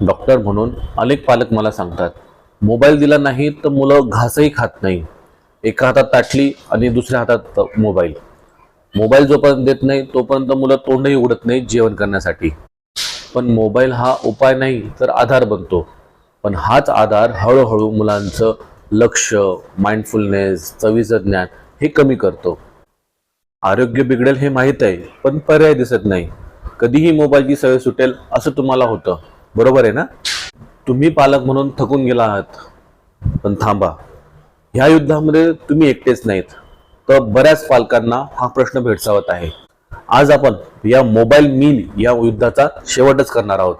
Doctor म्हणून अनेक पालक मला सांगतात मोबाईल दिला नाही तर मुलं घासही खात नाही. एका हातात ताटली आणि दुसऱ्या हातात मोबाईल. मोबाईल जोपर्यंत देत नाही तोपर्यंत मुलं तोंडही उघडत नाही जेवण करण्यासाठी. पण मोबाईल हा उपाय नाही तर आधार बनतो. पण हाच आधार हळूहळू मुलांचं लक्ष माइंडफुलनेस चवीचं ज्ञान हे कमी करतो. आरोग्य बिघडेल हे माहीत आहे पण पर्याय दिसत नाही. कधीही मोबाईलची सवय सुटेल असं तुम्हाला होतं. बरोबर आहे ना? तुम्ही पालक म्हणून थकून गेला आहात पण थांबा. ह्या युद्धामध्ये तुम्ही एकटेच नाहीत तर बऱ्याच पालकांना हा प्रश्न भेडसावत आहे. आज आपण या मोबाईल मिल या युद्धाचा शेवटच करणार आहोत.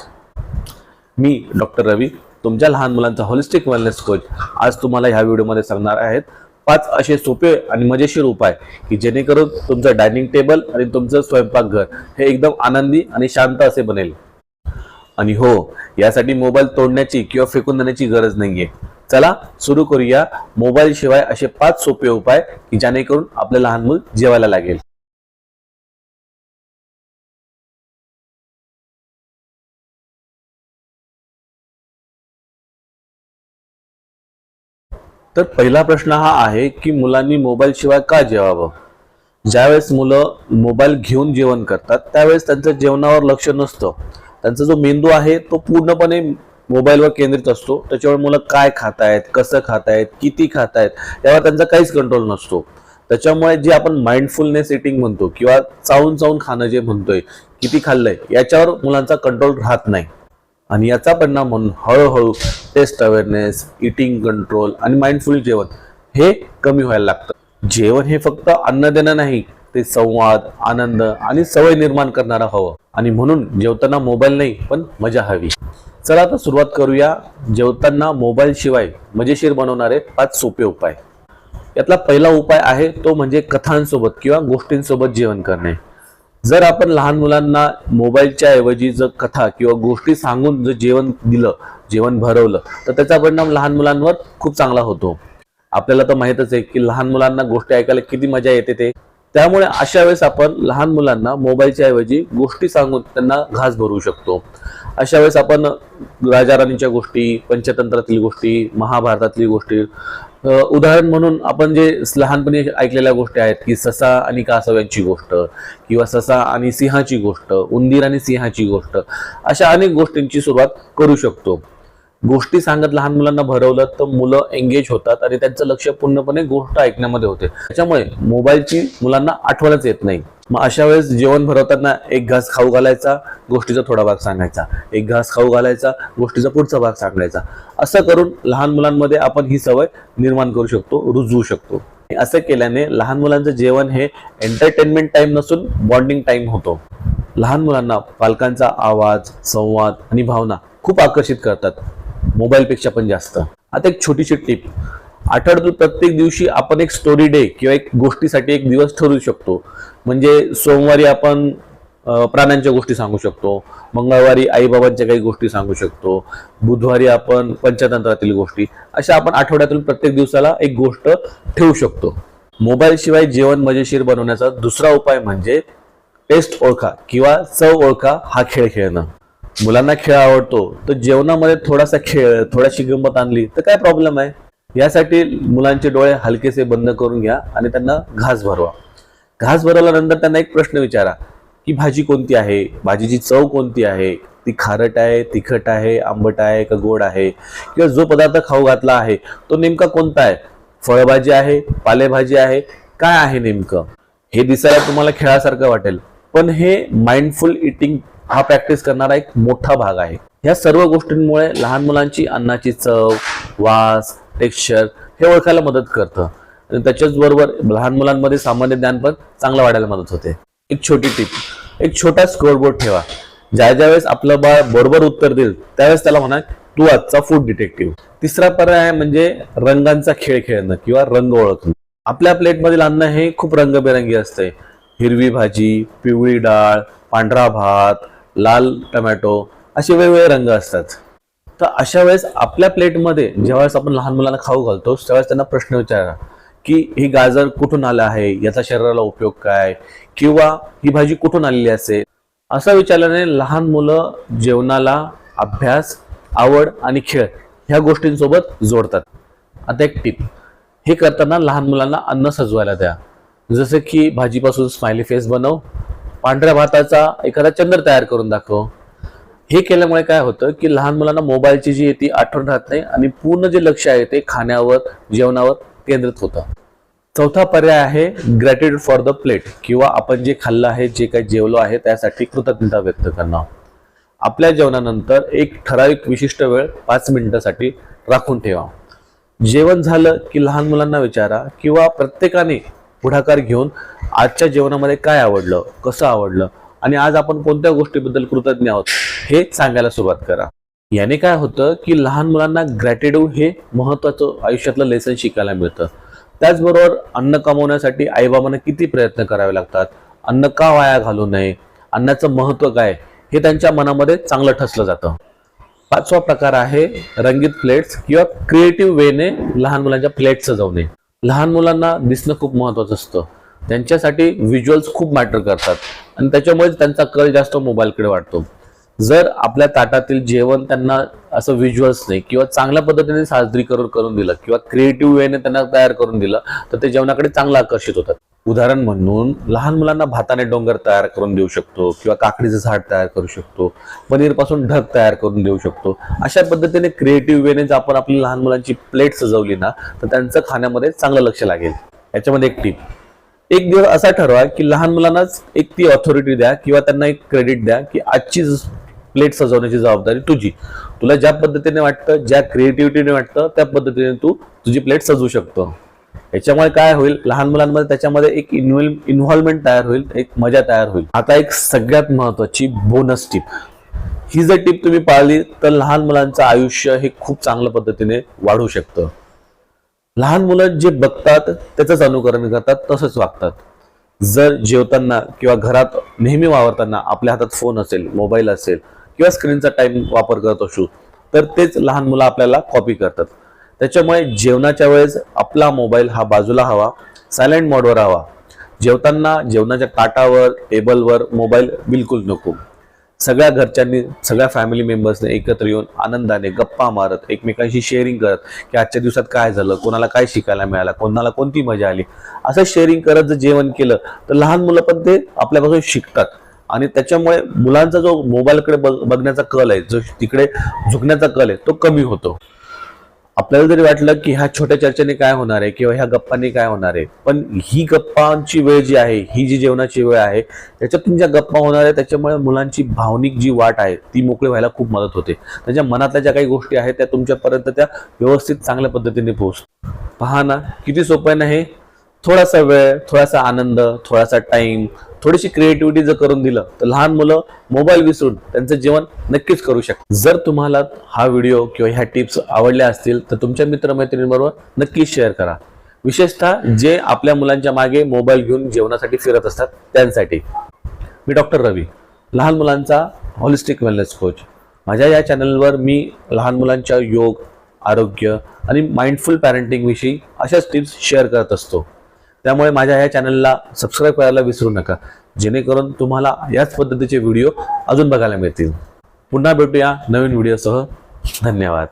मी डॉक्टर रवी तुमच्या लहान मुलांचा हॉलिस्टिक वेलनेस कोच आज तुम्हाला ह्या व्हिडिओमध्ये सांगणार आहेत. पाच असे सोपे आणि मजेशीर उपाय की जेणेकरून तुमचं डायनिंग टेबल आणि तुमचं स्वयंपाकघर हे एकदम आनंदी आणि शांत असे बनेल. आणि हो यासाठी मोबाईल तोडण्याची किंवा फेकून देण्याची गरज नाहीये. चला सुरू करूया. मोबाईल शिवाय असे पाच सोपे उपाय की जेणेकरून आपलं लहान मूल जेवायला लागेल. तर पहिला प्रश्न हा आहे की मुलांनी मोबाईल शिवाय का जेवावं? ज्यावेळेस मुलं मोबाईल घेऊन जेवण करतात त्यावेळेस त्यांचं जेवणावर लक्ष नसतं. त्यांचा जो मेंदू आहे तो पूर्णपणे मोबाईलवर केंद्रित असतो. त्याच्यामुळे मुलं काय खातायत कसं खातायत किती खातायत यावर त्यांचा काहीच कंट्रोल नसतो. त्याच्यामुळे जे आपण माइंडफुलनेस इटिंग म्हणतो किंवा चावून चावून खाणं जे म्हणतोय किती खाल्लंय याच्यावर मुलांचा कंट्रोल राहत नाही. आणि याचा परिणाम म्हणून हळूहळू टेस्ट अवेअरनेस इटिंग कंट्रोल आणि माइंडफुल जेवण हे कमी व्हायला लागतं. जेवण हे फक्त अन्न देणं नाही ते संवाद आनंद आणि सवय निर्माण करणारं हवं. आणि म्हणून जेवताना मोबाईल नाही पण मजा हवी. चला आता सुरुवात करूया. जेवताना मोबाईल शिवाय मजेशीर बनवणारे पाच सोपे उपाय. यातला पहिला उपाय आहे तो म्हणजे कथांसोबत किंवा गोष्टींसोबत जेवण करणे. जर आपण लहान मुलांना मोबाईलच्या ऐवजी जर कथा किंवा गोष्टी सांगून जर जेवण दिलं जेवण भरवलं तर त्याचा परिणाम लहान मुलांवर खूप चांगला होतो. आपल्याला तर माहितच आहे की लहान मुलांना गोष्टी ऐकायला किती मजा येते ते. त्यामुळे अशा वेळेस आपण लहान मुलांना मोबाईलच्या ऐवजी गोष्टी सांगून त्यांना घास भरवू शकतो. अशा वेळेस आपण राजाराणीच्या गोष्टी पंचतंत्रातील गोष्टी महाभारतातली गोष्टी उदाहरण म्हणून आपण जे लहानपणी ऐकलेल्या गोष्टी आहेत की ससा आणि कासव्यांची गोष्ट किंवा ससा आणि सिंहाची गोष्ट उंदीर आणि सिंहाची गोष्ट अशा अनेक गोष्टींची सुरुवात करू शकतो. गोष्टी सांगत लहान मुलांना भरवलं तर मुलं एंगेज होतात आणि त्यांचं लक्ष पूर्णपणे गोष्ट ऐकण्यामध्ये होते. त्याच्यामुळे मोबाईलची मुलांना आठवणच येत नाही. मग अशा वेळेस जेवण भरवताना एक घास खाऊ घालायचा गोष्टीचा थोडा भाग सांगायचा. एक घास खाऊ घालायचा गोष्टीचा पुढचा भाग सांगायचा. असं करून लहान मुलांमध्ये आपण ही सवय निर्माण करू शकतो रुजवू शकतो. असं केल्याने लहान मुलांचं जेवण हे एंटरटेनमेंट टाइम नसून बॉन्डिंग टाइम होतो. लहान मुलांना पालकांचा आवाज संवाद आणि भावना खूप आकर्षित करतात. मोबाईलपेक्षा पण जास्त. आता एक छोटीशी टिप. आठवड्यातून प्रत्येक दिवशी आपण एक स्टोरी डे किंवा एक गोष्टीसाठी एक दिवस ठरवू शकतो. म्हणजे सोमवारी आपण प्राण्यांच्या गोष्टी सांगू शकतो. मंगळवारी आईबाबांच्या काही गोष्टी सांगू शकतो. बुधवारी आपण पंचतंत्रातील गोष्टी. अशा आपण आठवड्यातून प्रत्येक दिवसाला एक गोष्ट ठेवू शकतो. मोबाईल शिवाय जेवण मजेशीर बनवण्याचा दुसरा उपाय म्हणजे टेस्ट ओळखा किंवा चव ओळखा हा खेळ खेळणं. मुलांना खेळ आवडतो तर जेवणामध्ये थोडासा खेळ थोडीशी गंमत आणली तर काय प्रॉब्लेम आहे? यासाठी मुलांचे डोळे हलकेसे बंद करून घ्या आणि त्यांना घास भरवा. घास भरवल्यानंतर त्यांना एक प्रश्न विचारा की भाजी कोणती आहे? भाजीची चव कोणती आहे? ती खारट आहे तिखट आहे आंबट आहे का गोड आहे? किंवा जो पदार्थ खाऊ घातला आहे तो नेमका कोणता आहे? फळभाजी आहे पालेभाजी आहे काय आहे नेमकं? हे दिसायला तुम्हाला खेळासारखं वाटेल. पण हे माइंडफुल इटिंग हा प्रॅक्टिस करणारा एक मोठा भाग आहे. ह्या सर्व गोष्टींमुळे लहान मुलांची अन्नाची चव वास टेक्स्चर हे ओळखायला मदत करतं. आणि त्याच्याच बरोबर लहान मुलांमध्ये सामान्य ज्ञान पण चांगलं वाढायला मदत होते. एक छोटी टिप एक छोटा स्कोअरबोर्ड ठेवा. ज्या ज्या वेळेस आपलं बाळ बरोबर उत्तर देईल त्यावेळेस त्याला म्हणा तू आजचा फूड डिटेक्टिव्ह तिसरा पर्याय आहे म्हणजे रंगांचा खेळ खेळणं किंवा रंग ओळखणं. आपल्या प्लेटमधील अन्न हे खूप रंगबेरंगी असते. हिरवी भाजी पिवळी डाळ पांढरा भात लाल टमॅटो असे वेगवेगळे रंग असतात. तर अशा वेळेस आपल्या प्लेटमध्ये ज्यावेळेस आपण लहान मुलांना खाऊ घालतो त्यावेळेस त्यांना प्रश्न विचारा की ही गाजर कुठून आलं आहे? याचा शरीराला उपयोग काय? किंवा ही भाजी कुठून आलेली असेल असं विचारल्याने लहान मुलं जेवणाला अभ्यास आवड आणि खेळ ह्या गोष्टींसोबत जोडतात. आता एक टीप हे करताना लहान मुलांना अन्न सजवायला द्या. जसं की भाजीपासून स्माइली फेस बनव पांढऱ्या भाताचा एखादा चंद्र तयार करून दाखव. हे केल्यामुळे काय होतं की लहान मुलांना मोबाईलची जी आहे ती आठवण राहत नाही आणि पूर्ण जे लक्ष आहे ते खाण्यावर जेवणावर केंद्रित होतं. चौथा पर्याय आहे ग्रॅटिट्यूड फॉर द प्लेट किंवा आपण जे खाल्लं आहे जे काही जेवलो आहे त्यासाठी कृतज्ञता व्यक्त करणं. आपल्या जेवणानंतर एक ठराविक विशिष्ट वेळ पाच मिनिटासाठी राखून ठेवा. जेवण झालं की लहान मुलांना विचारा किंवा प्रत्येकाने पुढाकार घेऊन आजच्या जेवणामध्ये काय आवडलं कसं आवडलं आणि आज आपण कोणत्या गोष्टीबद्दल कृतज्ञ आहोत हे सांगायला सुरुवात करा. याने काय होतं की लहान मुलांना ग्रॅटिट्यूड हे महत्वाचं आयुष्यातलं लेसन शिकायला मिळतं. त्याचबरोबर अन्न कमवण्यासाठी आईबाबांना किती प्रयत्न करावे लागतात अन्न का वाया घालू नये अन्नाचं महत्त्व काय हे त्यांच्या मनामध्ये चांगलं ठसलं जातं. पाचवा प्रकार आहे रंगीत प्लेट्स किंवा क्रिएटिव्ह वेने लहान मुलांच्या प्लेट सजवणे. लहान मुलांना दिसणं खूप महत्वाचं असतं. त्यांच्यासाठी व्हिज्युअल्स खूप मॅटर करतात. आणि त्याच्यामुळे त्यांचा कल जास्त मोबाईलकडे वाटतो जर आपल्या ताटातील जेवण त्यांना असं व्हिज्युअल्स नाही किंवा चांगल्या पद्धतीने साजरीकरण करून दिलं किंवा क्रिएटिव्ह वेने त्यांना तयार करून दिलं तर ते जेवणाकडे चांगलं आकर्षित होतात. उदाहरण म्हणून लहान मुलांना भाताने डोंगर तयार करून देऊ शकतो किंवा काकडीचं झाड तयार करू शकतो पनीरपासून ढग तयार करून देऊ शकतो. अशा पद्धतीने क्रिएटिव्ह वेने जर आपण आपली लहान मुलांची प्लेट सजवली ना तर त्यांचं खाण्यामध्ये चांगलं लक्ष लागेल. याच्यामध्ये एक टीप एक दिवस असा ठरवा की लहान मुलांनाच एक ती ऑथॉरिटी द्या किंवा त्यांना एक क्रेडिट द्या की आजची प्लेट सजवण्याची जबाबदारी तुझी. तुला ज्या पद्धतीने वाटतं ज्या क्रिएटिव्हिटीने वाटतं त्या पद्धतीने तू तुझी प्लेट सजवू शकतो. याच्यामुळे काय होईल? लहान मुलांमध्ये त्याच्यामध्ये एक इन्व्हॉल्वमेंट तयार होईल एक मजा तयार होईल. आता एक सगळ्यात महत्वाची बोनस टिप ही जर टिप तुम्ही पाळली तर लहान मुलांचं आयुष्य हे खूप चांगल्या पद्धतीने वाढू शकतं. लहान मुलं जे बघतात त्याचंच अनुकरण करतात तसंच वागतात. जर जेवताना किंवा घरात नेहमी वावरताना आपल्या हातात फोन असेल मोबाईल असेल किंवा स्क्रीनचा टाइम वापर करत असू तर तेच लहान मुलं आपल्याला कॉपी करतात. त्याच्यामुळे जेवणाच्या वेळेस आपला मोबाईल हा बाजूला हवा सायलेंट मोडवर हवा. जेवताना जेवणाच्या ताटावर टेबलवर मोबाईल बिलकुल नको. सगळ्या घरच्यांनी सगळ्या फॅमिली मेंबर्सने एकत्र येऊन आनंदाने गप्पा मारत एकमेकांशी शेअरिंग करत की आजच्या दिवसात काय झालं कोणाला काय शिकायला मिळालं कोणाला कोणती मजा आली. असं शेअरिंग करत जर जेवण केलं तर लहान मुलं पण ते आपल्यापासून शिकतात. आणि त्याच्यामुळे मुलांचा जो मोबाईलकडे बघ- बघण्याचा कल आहे जो तिकडे झुकण्याचा कल आहे तो कमी होतो. आपल्याला जरी वाटलं की ह्या छोट्या चर्चेने काय होणार आहे किंवा ह्या गप्पांनी काय होणार आहे पण ही गप्पांची वेळ जी आहे ही जी जेवणाची वेळ आहे त्याच्यातून ज्या गप्पा होणार आहे त्याच्यामुळे मुलांची भावनिक जी वाट आहे ती मोकळी व्हायला खूप मदत होते. त्यांच्या मनातल्या ज्या काही गोष्टी आहेत त्या तुमच्यापर्यंत त्या व्यवस्थित चांगल्या पद्धतीने पोहोच पहा ना किती सोपं आहे ना हे? थोडासा वेळ थोडासा आनंद थोडासा टाइम थोडीशी क्रिएटिव्हिटी जर करून दिलं तर लहान मुलं मोबाईल विसरून त्यांचं जेवण नक्कीच करू शकतात. जर तुम्हाला हा व्हिडिओ किंवा ह्या टिप्स आवडल्या असतील तर तुमच्या मित्रमैत्रिणींबरोबर नक्कीच शेअर करा. विशेषतः जे आपल्या मुलांच्या मागे मोबाईल घेऊन जेवणासाठी फिरत असतात त्यांसाठी. मी डॉक्टर रवी लहान मुलांचा हॉलिस्टिक वेलनेस कोच माझ्या या चॅनलवर मी लहान मुलांच्या योग आरोग्य आणि माइंडफुल पॅरेंटिंग विषयी अशाच टिप्स शेअर करत असतो. त्यामुळे माझ्या या चॅनलला सबस्क्राईब करायला विसरू नका. जेणेकरून तुम्हाला याच पद्धतीचे व्हिडिओ अजून बघायला मिळतील. पुन्हा भेटूया नवीन व्हिडिओसह धन्यवाद.